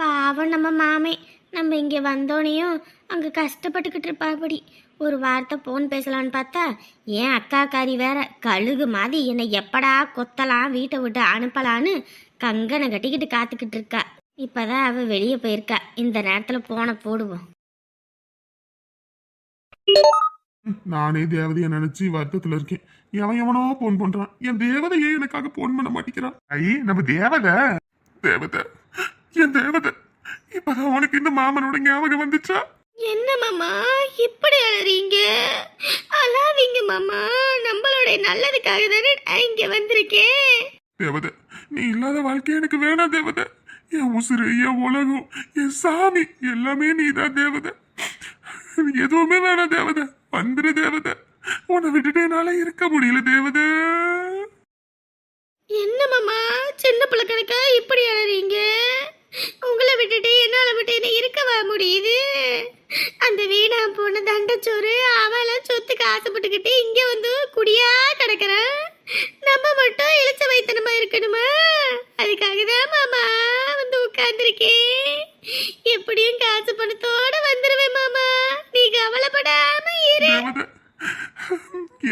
பாவம் நம்ம மாமே. நம்ம இங்கே வந்தோனையும் அங்கே கஷ்டப்பட்டுக்கிட்டு இருப்பாபடி ஒரு வார்த்தை ஃபோன் பேசலான்னு பார்த்தா ஏன் அக்கா காரி வேற கழுகு மாதிரி என்னை எப்படா கொத்தலாம் வீட்டை விட்டு அனுப்பலான்னு கங்கனை கட்டிக்கிட்டு காத்துக்கிட்டு இருக்கா. இப்போதான் அவ வெளியே போயிருக்கா. இந்த நேரத்தில் போனை போடுவோம். நானே தேவதைய நினைச்சு வருத்தத்துல இருக்கேன். எவன் எவனோ போன் பண்றான். என் தேவதையே எனக்காக போன் பண்ண மாட்டேங்கிறான். ஐ நம்ம தேவதை. தேவதை. என் தேவதை இப்பதான் உனக்கு இந்த மாமனோட ஞாபகம் வந்துச்சா? என்ன மாமா இப்படி அழறீங்க? அழாதீங்க மாமா நம்மளோட நல்லதுக்காக தானே நான் இங்க வந்திருக்கேன். தேவதை நீ இல்லாத வாழ்க்கை எனக்கு வேணாம் தேவதை. என் உசுறு என் உலகம் என் சாமி எல்லாமே நீதான் தேவதை. எதுவுமே வேணாம் தேவதை வந்துரு தேவதை. உன்னை விட்டுட்டு என்னால இருக்க முடியல தேவதை. என்ன மாமா சின்ன பிள்ளை கணக்கா இப்படி அழறீங்க? உங்களை விட்டுட்டு என்னால விட்டு என்ன இருக்கவா முடியுது? அந்த வீணா போன தண்டச்சோறு அவளாம் சொத்துக்கு ஆசைப்பட்டுக்கிட்டு இங்க வந்து குடியா கிடக்குறான். நம்ம மட்டும் இழிச்ச வைத்தனமா இருக்கணுமா? அதுக்காக தான் மாமா வந்து உட்கார்ந்துருக்கேன். எப்படியும் காசு பணத்தோட வந்துருவேன் மாமா. நீ கவலைப்படாம இரு.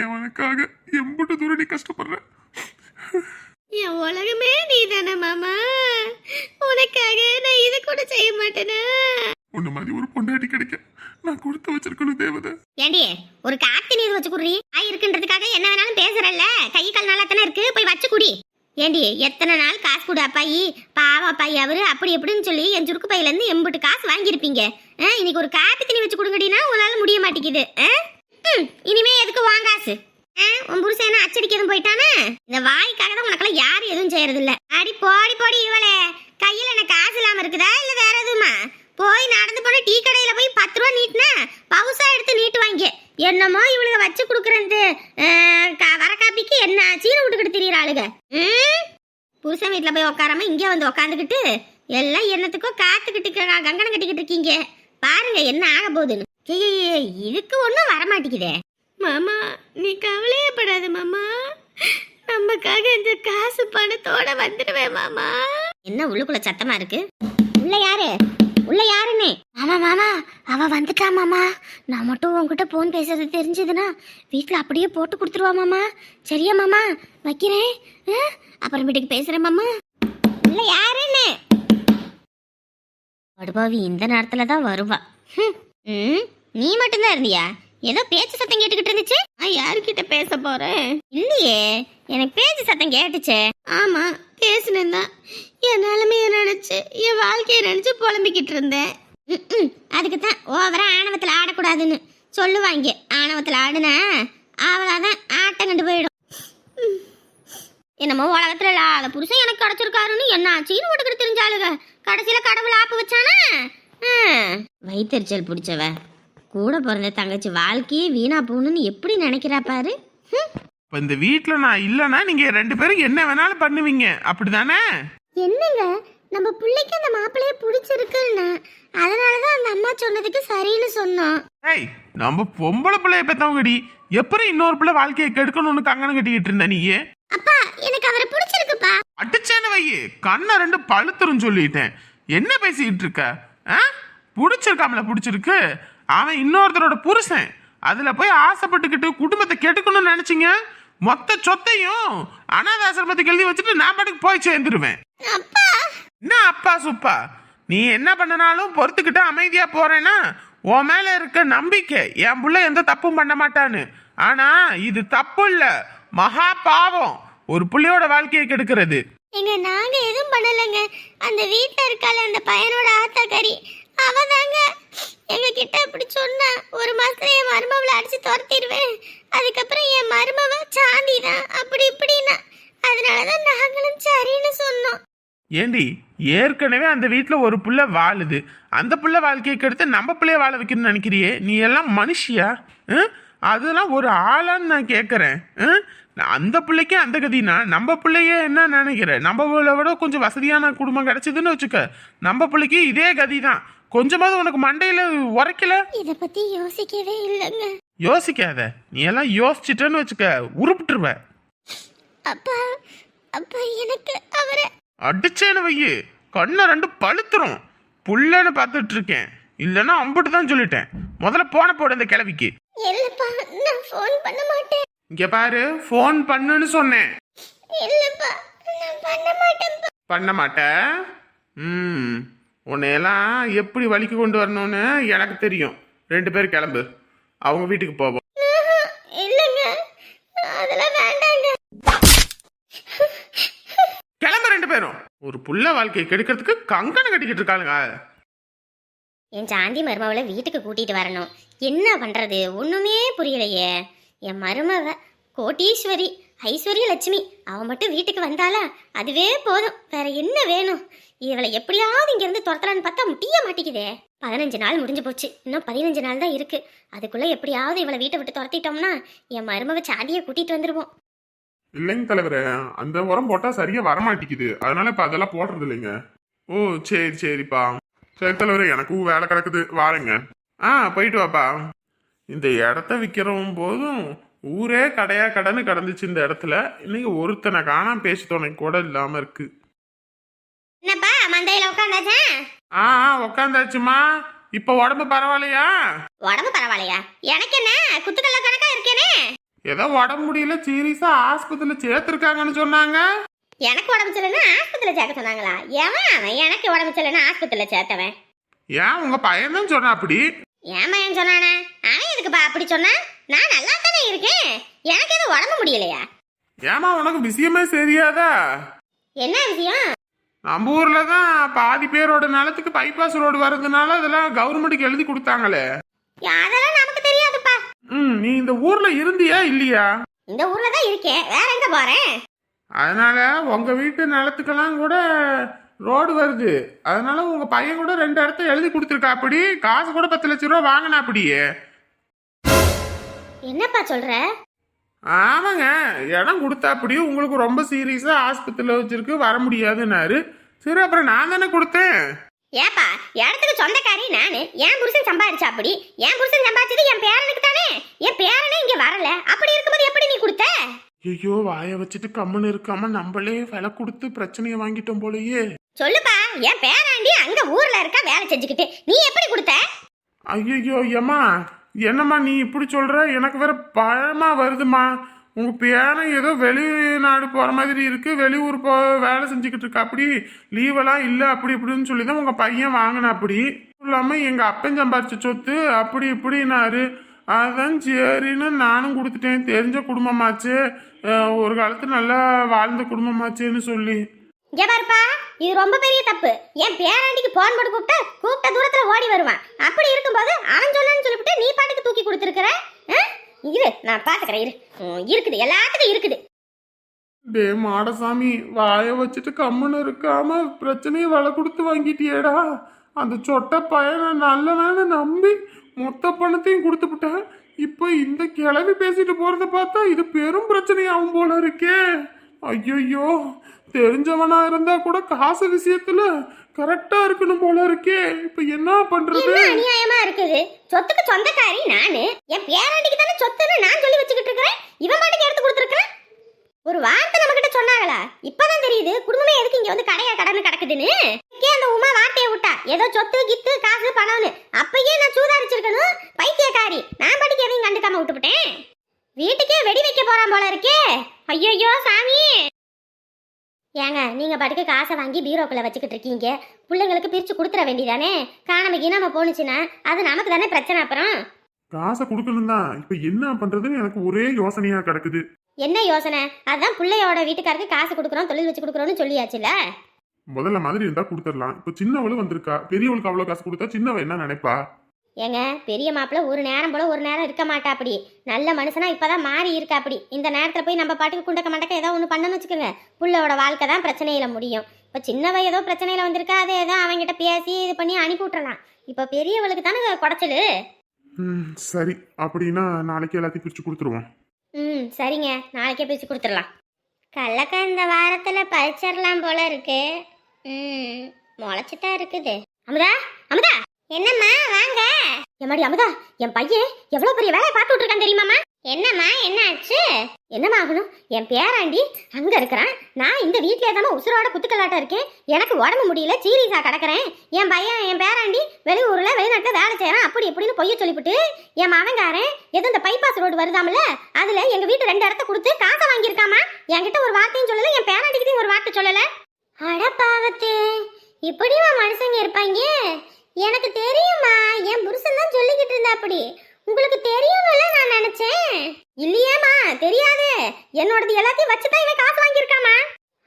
அவனுக்காக எம்புட்டு தூரம் நீ கஷ்டப்படுற? என் உலகமே நீ தானே மாமா. உனக்காக நான் இது கூட செய்ய மாட்டேனா. உன்ன மாதிரி ஒரு பொண்டாட்டி கிடைக்க நான் கொடுத்து வச்சிருக்கணும் தேவதை. ஏண்டி ஒரு காத்து நீர் வச்சு குடுறி? ஆய் இருக்குன்றதுக்காக என்ன வேணாலும் பேசுறல்ல? கை கால் நல்லா தானே இருக்கு? போய் வச்சு குடி. ஏண்டி எத்தனை நாள் காசு கொடு அப்பாயி பாவம் அப்பாயி அவரு அப்படி எப்படின்னு சொல்லி என் சுருக்கு பையில இருந்து எம்பிட்டு காசு வாங்கியிருப்பீங்க. ஆ, இன்னைக்கு ஒரு காப்பி தண்ணி வச்சு கொடுங்கடினா உங்களால முடிய மாட்டேங்குது. ஆ? ம், இனிமே எதுக்கு வாங்காசு? உன் புருஷன் என்ன அச்சடிக்க போயிட்டானே? இந்த வாய்க்காக தான் உனக்கெல்லாம் யாரும் எதுவும் செய்யறது இல்ல அடி போடி போடி இவளே. கையில என்ன காசு இல்லாம இருக்குதா? இல்ல வேற எதுவுமா? போய் நடந்து போன டீ கடையில போய் பத்து ரூபா நீட்டினா பவுசா எடுத்து நீட்டு வாங்க. என்னமோ இவளுக வச்சு கொடுக்குறது வர காப்பிக்கு என்ன சீன விட்டுக்கிட்டு திரியிறாளுக ம்? புருஷன் வீட்டில் போய் உட்காராம இங்கே வந்து உட்காந்துக்கிட்டு எல்லாம் என்னத்துக்கோ காத்துக்கிட்டு கங்கணம் கட்டிக்கிட்டு இருக்கீங்க. பாருங்க என்ன ஆக போகுதுன்னு. இதுக்கு ஒன்றும் வரமாட்டேங்குதே. மாமா நீ கவலையப்படாத மாமா. நமக்காக இந்த காசு பணத்தோட வந்துடுவேன் மாமா. என்ன உள்ளுக்குள்ள சத்தமா இருக்கு? உள்ள யாரு? உள்ள யாருன்னு? மாமா மாமா அவ வந்துட்டா மாமா. நான் மட்டும் உன்கிட்ட போன் பேசுறது தெரிஞ்சதுன்னா வீட்டில் அப்படியே போட்டு கொடுத்துருவா மாமா. சரியா மாமா? வைக்கிறேன். ஆ? அப்புறம் வீட்டுக்கு பேசுறேன் மாமா. உள்ள யாருன்னு? அடுப்பாவி இந்த நேரத்துல தான் வருவா. ம், நீ மட்டும்தான் இருந்தியா? ஏதோ பேச்சு சத்தம் கேட்டுக்கிட்டு இருந்துச்சு? நான் யாருக்கிட்ட பேச போறேன்? இல்லையே. எனக்கு பேச்சு சத்தம் கேட்டுச்சே. ஆமா பேசினேன் தான். என் நிலைமைய நினைச்சு என் வாழ்க்கைய நினைச்சு புலம்பிக்கிட்டு இருந்தேன். அதுக்கு தான் ஓவரா ஆணவத்தில் ஆடக்கூடாதுன்னு சொல்லுவாங்க. ஆணவத்தில் ஆடுனா அவளாதான் ஆட்டம் கண்டு போயிடும். என்னமோ உலகத்துல இல்லாத புருஷன் எனக்கு கிடைச்சிருக்காருன்னு என்ன ஆச்சுன்னு விட்டுக்கிட்டு தெரிஞ்சாளுங்க கடைசியில கடவுள் ஆப்பு வச்சானா? வயிற்றுச்சல் பிடிச்சவ. கூட பிறந்த தங்கச்சி வாழ்க்கையே வீணா போகணும்னு எப்படி நினைக்கிறா பாரு. இப்ப இந்த வீட்ல நான் இல்லைன்னா நீங்க ரெண்டு பேரும் என்ன வேணாலும் பண்ணுவீங்க. அப்படிதானே? என்னங்க? நம்ம பிள்ளைக்கு அந்த மாப்பிள்ளைய பிடிச்சிருக்குன்னு அதனாலதான் அந்த அம்மா சொன்னதுக்கு சரின்னு சொன்னோம். ஏய் நம்ம பொம்பளை பிள்ளைய பெத்தவங்கடி. எப்படி இன்னொரு பிள்ளை வாழ்க்கையை கெடுக்கணும்னு கங்கணம் கட்டிக்கிட்டு இருந்த நீயே? அப்பா எனக்கு அவரை பிடிச்சிருக்குப்பா. அடிச்சேன்னு வையே கண்ணை ரெண்டு பழுத்துரும் சொல்லிட்டேன். என்ன பேசிக்கிட்டு இருக்க? ஆ? பிடிச்சிருக்காமல பிடிச்சிருக்கு? அவன் இன்னொருத்தரோட புருஷன். அதுல போய் ஆசைப்பட்டுக்கிட்டு குடும்பத்தை கெடுக்கணும்னு நினைச்சீங்க? மொத்த சொத்தையும் அனாதாசிரமத்துக்கு எழுதி வச்சுட்டு நான் பாட்டுக்கு போய் சேர்ந்துருவேன். அப்பா! என்ன அப்பா சுப்பா? நீ என்ன பண்ணனாலும் பொறுத்துக்கிட்டு அமைதியா போறேன்னா உன் மேல இருக்க நம்பிக்கை என் புள்ள எந்த தப்பும் பண்ண மாட்டான்னு. ஆனா இது தப்பு இல்ல. மகா பாவம். ஒரு புள்ளையோட வாழ்க்கையை கெடுக்கிறது. எங்க நாங்க எதுவும் பண்ணலைங்க. அந்த வீட்ல இருக்கால அந்த பையனோட ஆத்தாக்கறி அவ தாங்க எங்க கிட்ட அப்படி சொன்னா ஒரு மாசத்துல என் மருமவளை அடிச்சு துரத்திடுவேன். அதுக்கப்புறம் என் மருமவ சாந்தி தான் அப்படி இப்படின்னா. அதனாலதான் நாங்களும் சரின்னு சொன்னோம். ஏண்டி ஏற்கனவே அந்த வீட்டில் ஒரு புள்ள வாழுது. அந்த புள்ள வாழ்க்கையை கெடுத்து நம்ம பிள்ளைய வாழ வைக்கணும்னு நினைக்கிறியே? நீ எல்லாம் மனுஷியா? அதெல்லாம் ஒரு ஆளான்னு நான் கேட்குறேன் அந்த பிள்ளைக்கே அந்த கதினா? நம்ம பிள்ளையே என்ன நினைக்கிற? நம்ம விட கொஞ்சம் வசதியான குடும்பம் கிடைச்சதுன்னு வச்சுக்க. நம்ம பிள்ளைக்கு இதே கதி தான் கொஞ்சமாவது உனக்கு மண்டையில் உரைக்கல? இத பத்தி யோசிக்கவே இல்லைங்க. யோசிக்காத. நீ எல்லாம் யோசிச்சிட்டேன்னு வச்சுக்க உருப்பிட்டுருவ. அப்பா அப்பா எனக்கு அவரை அடிச்சேன்னு வையு. கண்ணை ரெண்டு பழுத்துரும். புள்ளன்னு பார்த்துட்டு இருக்கேன் இல்லைன்னா அம்பிட்டு தான் சொல்லிட்டேன். முதல்ல போன போடு இந்த கிழவிக்கு. இல்லப்பா நான் ஃபோன் பண்ண மாட்டேன். இங்க பாரு ஃபோன் பண்ணுன்னு சொன்னேன். இல்லப்பா நான் பண்ண மாட்டேன்ப்பா பண்ண மாட்டேன் ம். உன்னையெல்லாம் எப்படி வலிக்கு கொண்டு வரணும்னு எனக்கு தெரியும். ரெண்டு பேர் கிளம்பு. அவங்க வீட்டுக்கு போவோம். இல்லைங்க. அதெல்லாம் வேண்டாங்க. கிளம்பு ரெண்டு பேரும். ஒரு புள்ள வாழ்க்கையை கெடுக்கிறதுக்கு கங்கணம் கட்டிக்கிட்டு இருக்காளுங்க. என் சாந்தி மருமவளை வீட்டுக்கு கூட்டிட்டு வரணும். என்ன பண்றது? ஒண்ணுமே புரியலையே. என் மருமவ கோட்டீஸ்வரி. ஐஸ்வர்ய லட்சுமி அவன் மட்டும் வீட்டுக்கு வந்தாளா? அதுவே போதும். வேற என்ன வேணும்? இவளை எப்படியாவது இங்கேருந்து துரத்தலான்னு பார்த்தா முடிய மாட்டேங்குதே. பதினஞ்சு நாள் முடிஞ்சு போச்சு. இன்னும் பதினஞ்சு நாள் தான் இருக்கு. அதுக்குள்ள எப்படியாவது இவளை வீட்டை விட்டு துரத்திட்டோம்னா என் மருமவ சாதியை கூட்டிட்டு வந்துருவோம். இல்லைங்க தலைவரே அந்த உரம் போட்டா சரியா வரமாட்டேங்குது. அதனால இப்ப அதெல்லாம் போடுறது இல்லைங்க ஓ சரி சரிப்பா. சரி தலைவரே எனக்கும் வேலை கிடக்குது. வாருங்க. ஆ போயிட்டு வாப்பா. இந்த இடத்த விற்கிறவும் போதும். ஊரே கடையா கடன்னு கடந்துச்சு இந்த இடத்துல. இன்னைக்கு ஒருத்தனை காணாம பேசி துணைக்கு கூட இல்லாம இருக்கு. என்னப்பா மந்தையில உட்காந்தாச்சா ஆ உக்காந்தாச்சுமா இப்ப உடம்பு பரவாயில்லையா? உடம்பு பரவாயில்லையா? எனக்கு என்ன? குத்துக்கல்ல கணக்கா இருக்கேனே? ஏதோ உடம்பு முடியல சீரியஸா ஆஸ்பத்திரியில சேர்த்திருக்காங்கன்னு சொன்னாங்க. எனக்கு உடம்பு சரியில்லைன்னா ஆஸ்பத்திரியில் சேர்க்க சொன்னாங்களா? ஏன் அவன் எனக்கு உடம்பு சரியில்லைன்னா ஆஸ்பத்திரியில் சேர்த்தவன். ஏன் உங்க பையன் தான் சொன்னா அப்படி? ஏன் மயன் சொன்னானே? அவன் எதுக்குப்பா அப்படி சொன்னா நான் நல்லா தானே இருக்கேன்? எனக்கு எதுவும் உடம்பு முடியலையா? ஏமா உனக்கு விஷயமே தெரியாதா என்ன விஷயம்? நம்ம ஊர்ல தான் பாதி பேரோட நிலத்துக்கு பைபாஸ் ரோடு வர்றதுனால அதெல்லாம் கவர்மெண்ட்டுக்கு எழுதி கொடுத்தாங்களே. அதெல்லாம் நமக்கு தெரியாதுப்பா. ம் நீ இந்த ஊர்ல இருந்தியா இல்லையா? இந்த ஊர்ல தான் இருக்கேன். வேற எங்க போறேன்? அதனால உங்க வீட்டு நிலத்துக்கெல்லாம் கூட ரோடு வருது. அதனால உங்க பையன் கூட ரெண்டு இடத்த எழுதி கொடுத்துருக்கா அப்படி? காசு கூட பத்து லட்ச ரூபா வாங்கினா அப்படியே. என்னப்பா சொல்ற? ஆமாங்க இடம் கொடுத்தா அப்படி உங்களுக்கு ரொம்ப சீரியஸா ஆஸ்பத்திரியில் வச்சிருக்கு வர முடியாதுன்னாரு. சரி அப்புறம் நான் தானே கொடுத்தேன். ஏப்பா இடத்துக்கு சொந்தக்காரி நானு என் புருஷன் சம்பாதிச்சா அப்படி என் புருஷன் சம்பாதிச்சது என் பேரனுக்கு தானே? என் பேரனே இங்க வரல அப்படி இருக்கும்போது எப்படி நீ கொடுத்த? ஐயோ வாயை வச்சுட்டு கம்முன்னு இருக்காம நம்மளே விலை கொடுத்து பிரச்சனையை வாங்கிட்டோம் போலயே. சொல்லுப்பா என் பேராண்டி அங்க ஊர்ல இருக்க வேலை செஞ்சுக்கிட்டு. நீ எப்படி கொடுத்த? ஐயோ ஏம்மா என்னம்மா நீ இப்படி சொல்ற? எனக்கு வேற பயமா வருதுமா உங்க பேரன் ஏதோ வெளிநாடு போற மாதிரி இருக்கு. வெளியூர் போ வேலை செஞ்சுக்கிட்டு இருக்கா. அப்படி லீவெல்லாம் இல்ல அப்படி இப்படின்னு சொல்லி தான் உங்க பையன் வாங்கின அப்படி. இல்லாம எங்க அப்பன் சம்பாரிச்ச சொத்து அப்படி இப்படினாரு அதான் சரின்னு நானும் கொடுத்துட்டேன். தெரிஞ்ச குடும்பமாச்சு. ஒரு காலத்து நல்லா வாழ்ந்த குடும்பமாச்சேன்னு சொல்லி. இது ரொம்ப பெரிய தப்பு. என் பேராண்டிக்கு போன் போட்டு கூப்பிட்டு கூப்பிட்ட தூரத்துல ஓடி வருவான். அப்படி இருக்கும்போது அவன் சொல்லணும்னு சொல்லிவிட்டு நீ பாட்டுக்கு தூக்கி கொடுத்துருக்குற? இரு நான் பாத்துக்கிறேன் இரு. இருக்குது எல்லாத்துக்கும் இருக்குது. டே மாடசாமி வாய வச்சுட்டு கம்முன்னு இருக்காம பிரச்சனையை வலை கொடுத்து வாங்கிட்டியேடா. அந்த சொட்ட பையனை நல்லவன்னு நம்பி மொத்த பணத்தையும் கொடுத்துப்புட்டேன் இப்போ இந்த கிளவி பேசிட்டு போறத பார்த்தா இது பெரும் பிரச்சனையாகும் போல இருக்கே. ஐயோ தெரிஞ்சவனா இருந்தா கூட காசு விஷயத்துல கரெக்டா இருக்கணும் போல இருக்கே. இப்ப என்ன பண்றது? என்ன அநியாயமா இருக்குது? சொத்துக்கு சொந்தக்காரி நானு. என் பேராண்டிக்கு தானே சொத்துன்னு நான் சொல்லி வச்சுக்கிட்டு இருக்கிறேன். இவன் பாட்டுக்கு எடுத்து கொடுத்துருக்கேன் ஒரு வார்த்தை நம்ம கிட்ட சொன்னாங்களா? இப்பதான் தெரியுது. குடும்பமே எதுக்கு இங்க வந்து கடையா கடன்னு கிடக்குதுன்னு? அந்த உமா வார்த்தையை விட்டா. ஏதோ சொத்து கித்து காசு பணம்னு. அப்பயே நான் சூதாரிச்சிருக்கணும். பைத்தியக்காரி. நான் பாட்டுக்கு எதையும் கண்டுக்காம விட்டுப்பட்டேன். வீட்டுக்கே வெடி வைக்க போறான் போல இருக்கே. ஐயோ சாமி. ஏங்க நீங்க பாட்டுக்கு காசை வாங்கி பீரோக்குள்ள வச்சுக்கிட்டு இருக்கீங்க. பிள்ளைங்களுக்கு பிரிச்சு கொடுத்துற வேண்டியதானே? காணாம கீணாம போணுச்சுன்னா அது நமக்கு தானே பிரச்சனை அப்புறம்? காசை கொடுக்கணும் தான் இப்ப என்ன பண்றதுன்னு எனக்கு ஒரே யோசனையா கிடக்குது. என்ன யோசனை? அதான் பிள்ளையோட வீட்டுக்காருக்கு காசு கொடுக்குறோம் தொழில் வச்சு கொடுக்குறோம்னு சொல்லியாச்சுல? முதல்ல மாதிரி இருந்தா கொடுத்துடலாம். இப்ப சின்னவளும் வந்திருக்கா. பெரியவளுக்கு அவ்வளவு காசு கொடுத்தா சின்னவ என்ன நினைப்பா? ஏங்க பெரிய மாப்பிள்ள ஒரு நேரம் போல ஒரு நேரம் இருக்க மாட்டா அப்படி நல்ல மனுஷனா இப்பதான் மாறி இருக்கா அப்படி இந்த நேரத்துல போய் நம்ம பாட்டுக்கு குண்டக்க மண்டக்க ஏதோ ஒன்று பண்ணணும்னு வச்சுக்கோங்க. புள்ளோட வாழ்க்கை தான் பிரச்சனையில முடியும். இப்போ சின்னவ ஏதோ பிரச்சனையில வந்திருக்கா அதை ஏதோ அவங்கிட்ட பேசி இது பண்ணி அனுப்பி விட்டுறலாம். இப்போ பெரியவளுக்கு தானே குடைச்சலு ம் சரி. அப்படின்னா நாளைக்கு எல்லாத்தையும் பிரிச்சு கொடுத்துருவோம். ம் சரிங்க. நாளைக்கே பேசி கொடுத்துடலாம். கல்லக்கா இந்த வாரத்துல பறிச்சிடலாம் போல இருக்கு. ம் முளைச்சிட்டா இருக்குது. அமுதா அமுதா! என்னம்மா வாங்க. எம்மாடி அமுதா என் பையன் எவ்வளவு பெரிய வேலையை பார்த்து விட்டுருக்கான் தெரியுமாமா என்னம்மா என்ன ஆச்சு என்னம்மா ஆகணும் என் பேராண்டி அங்க இருக்கிறான். நான் இந்த வீட்லயே தானே உசுரோட குத்துக்கலாட்டம் இருக்கேன். எனக்கு உடம்பு முடியல சீரியஸா கிடக்குறேன். என் பையன் என் பேராண்டி வெளியூர்ல வெளிநாட்டுல வேலை செய்யறான். அப்படி இப்படின்னு பொய்ய சொல்லிவிட்டு என் மகன்காரன் எது இந்த பைபாஸ் ரோடு வருதாமல அதுல எங்க வீட்டு ரெண்டு இடத்த கொடுத்து காசை வாங்கியிருக்காமா என்கிட்ட ஒரு வார்த்தையும் சொல்லல என் பேராண்டிக்கிட்டையும் ஒரு வார்த்தை சொல்லல. அட பாவத்து இப்படிவா மனுஷங்க இருப்பாங்க எனக்கு தெரியுமா என் புருஷன் தான் சொல்லிக்கிட்டு இருந்தா அப்படி உங்களுக்கு தெரியும்ல நான் நினைச்சேன். இல்லையேம்மா தெரியாது. என்னோடது எல்லாத்தையும் வச்சு தான் இவன் காசு வாங்கியிருக்காமா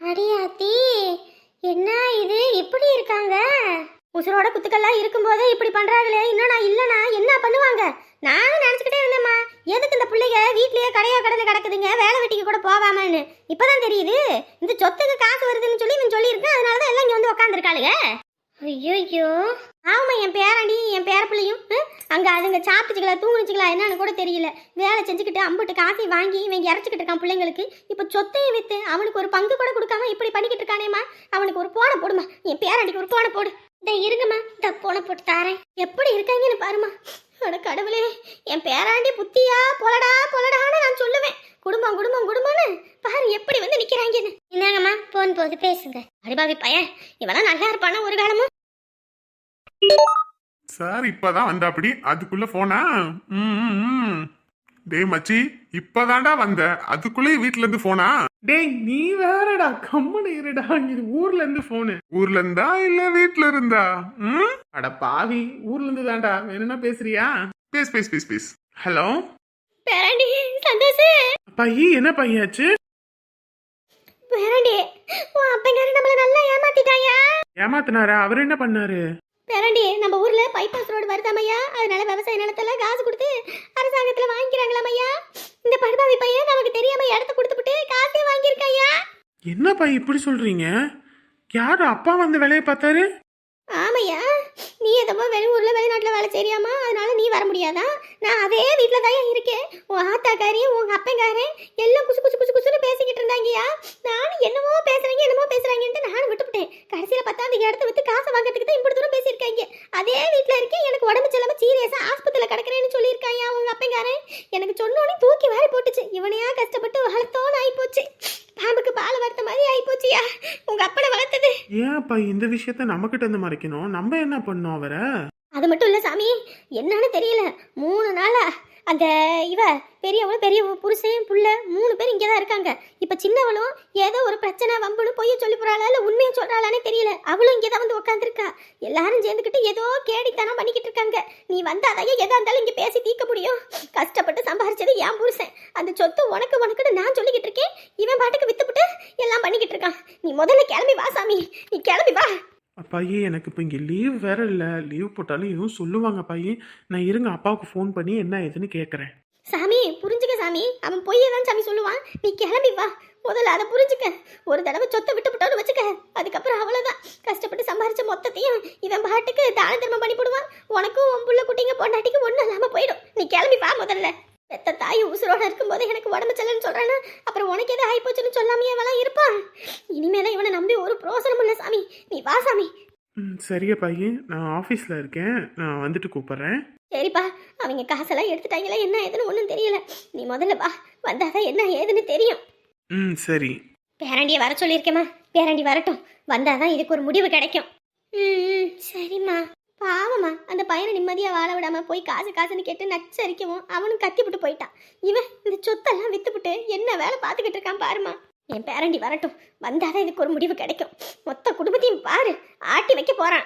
அடியாத்தி என்ன இது? இப்படி இருக்காங்க? உசுரோட குத்துக்கெல்லாம் இருக்கும்போதே இப்படி பண்றாங்களே. இன்னும் நான் இல்லனா என்ன பண்ணுவாங்க? நானும் நினைச்சுக்கிட்டே இருந்தேம்மா. எதுக்கு இந்த பிள்ளைங்க வீட்லயே கடையா கடந்து கிடக்குதுங்க? வேலை வெட்டிக்கு கூட போகாமன்னு. இப்பதான் தெரியுது. இந்த சொத்துக்கு காசு வருதுன்னு சொல்லி இவன் சொல்லியிருக்கேன். அதனால தான் எல்லாம் இங்க வந்து உட்காந்துருக்காளுங்க ஐயோ ஆமா என் பேராண்டி என் பேர பிள்ளையும் ஹம், அதுங்க சாப்பிட்டுச்சுங்களா தூங்குச்சுங்களா என்னன்னு கூட தெரியல. வேலை செஞ்சுக்கிட்டு அம்புட்டு காஃபி வாங்கி இவன் இறச்சிக்கிட்டு இருக்கான் பிள்ளைங்களுக்கு. இப்போ சொத்தையும் விற்று அவனுக்கு ஒரு பங்கு கூட கொடுக்காம இப்படி பண்ணிக்கிட்டு இருக்கானேம்மா. அவனுக்கு ஒரு போனை போடுமா. என் பேராண்டிக்கு ஒரு போனை போடு. இதை இருங்கம்மா இந்த போனை போட்டு தாரேன். எப்படி இருக்காங்கன்னு பாருமா அட கடவுளே என் பேராண்டி புத்தியா பொலடா பொலடான்னு நான் சொல்லுவேன். குடும்பம் குடும்பம் குடும்பம்னு. பாரு எப்படி வந்து நிக்கிறாங்கன்னு. என்னங்கம்மா போன் போது பேசுங்க. அடிபாவி பையன் இவெல்லாம் நல்லா இருப்பானா ஒரு காலமும்? சார் இப்பதான் வந்தாப்படி. அதுக்குள்ள போனா. டேய் மச்சி இப்பதான்டா வந்த. அதுக்குள்ளே வீட்ல இருந்து போனா? டேய் நீ வேறடா கம்மனு இருடா. இது ஊர்ல இருந்து போனு ஊர்ல இருந்தா இல்ல வீட்ல இருந்தா அட பாவி ஊர்ல இருந்து தான்டா வேணும்னா பேசுறியா? பேஸ் பேஸ் பேஸ் பேஸ் ஹலோ? பேராண்டி சந்தோஷ். பையி என்ன பையாச்சு பேராண்டி உன் அப்பங்காரன் நம்மள நல்லா ஏமாத்திட்டாயா? ஏமாத்தினாரா? அவர் என்ன பண்ணாரு? பேராண்டி நம்ம ஊர்ல பைபாஸ் ரோடு வருதாமையா அதனால விவசாய நிலத்துல காசு கொடுத்து அரசாங்கத்துல வாங்கிக்கிறாங்களாமையா இந்த படுபாவி பையன் நமக்கு தெரியாம இடத்த கொடுத்துட்டு காசே வாங்கியிருக்காயா என்ன பை இப்படி சொல்றீங்க? யாரு அப்பா வந்து வேலையை பார்த்தாரு? ஆமையா நீ எதோ வெளியூரில் வெளிநாட்டில் வேலை செய்றியாமா? அதனால நீ வர முடியாதா? நான் அதே வீட்டில் தான் இருக்கேன். உன் ஆத்தாக்காரி உங்க அப்பங்காரன் எல்லாம் குசு குசு குசு குசுன்னு பேசிக்கிட்டு இருந்தாங்கயா நானும் என்னமோ பேசுறாங்க என்னமோ பேசுகிறாங்கன்ட்டு நானும் விட்டுவிட்டேன் கடைசியில் பார்த்தா அந்த இடத்த விட்டு காசை வாங்குறதுக்கு தான் இப்படி தூரம் பேசியிருக்காங்க. அதே வீட்டில் இருக்கேன் எனக்கு உடம்பு செல்லாம சீரியஸாக ஆஸ்பத்திரியில் கிடக்கிறேன்னு சொல்லியிருக்காயா உங்கள் அப்பங்காரன். எனக்கு சொன்னோன்னே தூக்கி வாரி போட்டுச்சு. இவனையா கஷ்டப்பட்டு வளர்த்தோன்னு ஆயிப்போச்சு. பாம்புக்கு பால் வளர்த்த மாதிரி ஆயிப்போச்சியா? உங்க அப்பனை வளர்த்தது. ஏன் அப்பா இந்த விஷயத்த நம்ம கிட்ட இருந்து மறைக்கணும்? நம்ம என்ன பண்ணோம் அவரை? அது மட்டும் இல்ல சாமி. என்னன்னு தெரியல. மூணு நாளா அந்த இவ பெரியவளும் பெரிய புருஷையும் புள்ள மூணு பேர் இங்கே தான் இருக்காங்க. இப்போ சின்னவளும் ஏதோ ஒரு பிரச்சனை வம்புன்னு பொய்ய சொல்லி போகிறாளா இல்லை உண்மையை சொல்கிறாளானே தெரியல. அவளும் இங்கே தான் வந்து உட்காந்துருக்கா எல்லாரும் சேர்ந்துக்கிட்டு ஏதோ கேடித்தனம் பண்ணிக்கிட்டு இருக்காங்க நீ வந்தாதையே எதாக இருந்தாலும் இங்கே பேசி தீர்க்க முடியும். கஷ்டப்பட்டு சம்பாரிச்சது என் புருஷன். அந்த சொத்து உனக்கு உனக்குன்னு நான் சொல்லிக்கிட்டு இருக்கேன் இவன் பாட்டுக்கு வித்துப்புட்டு எல்லாம் பண்ணிக்கிட்டு இருக்கான் நீ முதல்ல கிளம்பி வா சாமி. நீ கிளம்பி வா. அப்பாயே எனக்கு இப்போ இங்கே லீவ் வேற இல்லை. லீவ் போட்டாலும் எதுவும் சொல்லுவாங்க அப்பாயே நான் இருங்க அப்பாவுக்கு ஃபோன் பண்ணி என்ன ஏதுன்னு கேட்குறேன் சாமி புரிஞ்சுக்க சாமி. அவன் பொய்யை தான் சாமி சொல்லுவான். நீ கிளம்பி வா. முதல்ல அதை புரிஞ்சுக்க. ஒரு தடவை சொத்தை விட்டு விட்டோன்னு வச்சுக்க. அதுக்கப்புறம் அவ்வளோதான் கஷ்டப்பட்டு சம்பாரிச்ச மொத்தத்தையும் இவன் பாட்டுக்கு தான தர்மம் பண்ணி போடுவான். உனக்கும் உன் புள்ள குட்டிங்க பொண்டாட்டிக்கு ஒன்றும் இல்லாமல் போயிடும். நீ கிளம்பி வா முதல்ல. பெத்த தாய் உசுரோட இருக்கும்போது எனக்கு உடம்பு செல்லன்னு சொல்றானா அப்புறம் உனக்கு எதாவது ஆயிப்போச்சுன்னு சொல்லாமையே அவெல்லாம் இருப்பான் இனிமேல இவனை நம்பி ஒரு பிரோசனமும் இல்லை சாமி. நீ வா சாமி. ம் சரியா பையன் நான் ஆஃபீஸில் இருக்கேன். நான் வந்துட்டு கூப்பிட்றேன். சரிப்பா அவங்க காசெல்லாம் எடுத்துட்டாங்களா என்ன ஏதுன்னு ஒன்றும் தெரியல. நீ முதல்ல வா வந்தாதான் என்ன ஏதுன்னு தெரியும். ம் சரி. பேராண்டியை வர சொல்லியிருக்கேம்மா. பேராண்டி வரட்டும். வந்தாதான் இதுக்கு ஒரு முடிவு கிடைக்கும். ம், சரிம்மா. பாவம்மா அந்த பையனை நிம்மதியாக வாழ விடாம போய் காசு காசுன்னு கேட்டு நச்சரிக்கவும் அவனும் கத்திவிட்டு போயிட்டான். இவன் இந்த சொத்தெல்லாம் வித்துப்புட்டு என்ன வேலை பார்த்துக்கிட்டு இருக்கான் பாருமா என் பேரண்டி வரட்டும். வந்தாதான் இதுக்கு ஒரு முடிவு கிடைக்கும். மொத்த குடும்பத்தையும் பாரு. ஆட்டி வைக்க போறான்.